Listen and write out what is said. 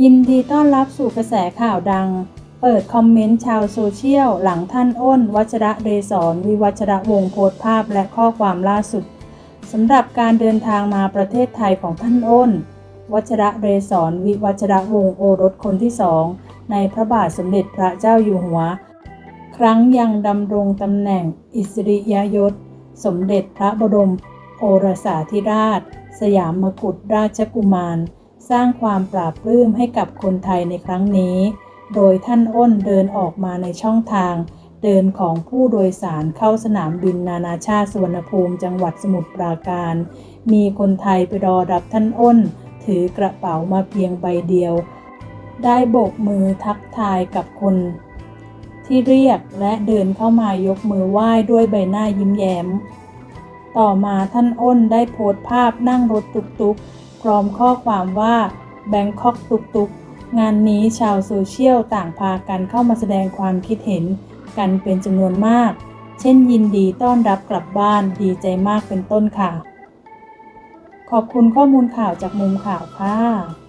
ยินดีต้อนรับสู่กระแสข่าวดัง เปิดคอมเมนต์ชาวโซเชียล หลังท่านอ้น วัชระเรศรวิวัชระวงศ์โพสภาพและข้อความล่าสุดสำหรับการเดินทางมาประเทศไทยของท่านอ้น วัชระเรศรวิวัชระวงศ์โอรสคนที่สองในพระบาทสมเด็จพระเจ้าอยู่หัว ครั้งยังดำรงตำแหน่งอิสริยยศ สมเด็จพระบรมโอรสาธิราช สยามกุฎราชกุมาร สร้างความปราบปลื้มให้กับคนไทยในครั้งนี้ โดยท่านอ้นเดินออกมาในช่องทาง เดินของผู้โดยสารเข้าสนามบินนานาชาติสุวรรณภูมิจังหวัดสมุทรปราการ มีคนไทยไปรอรับท่านอ้น ถือกระเป๋ามาเพียงใบเดียว ได้โบกมือทักทายกับคนที่เรียกและเดินเข้ามายกมือไหว้ด้วยใบหน้ายิ้มแย้ม ต่อมาท่านอ้นได้โพสต์ภาพนั่งรถตุกๆ พร้อมข้อความว่าแบงคอกตุกๆงานนี้ชาวโซเชียลต่างพากันเข้ามาแสดงความคิดเห็นกันเป็นจำนวนมาก เช่นยินดีต้อนรับกลับบ้านดีใจมากเป็นต้นค่ะ ขอบคุณข้อมูลข่าวจากมุมข่าวค่ะ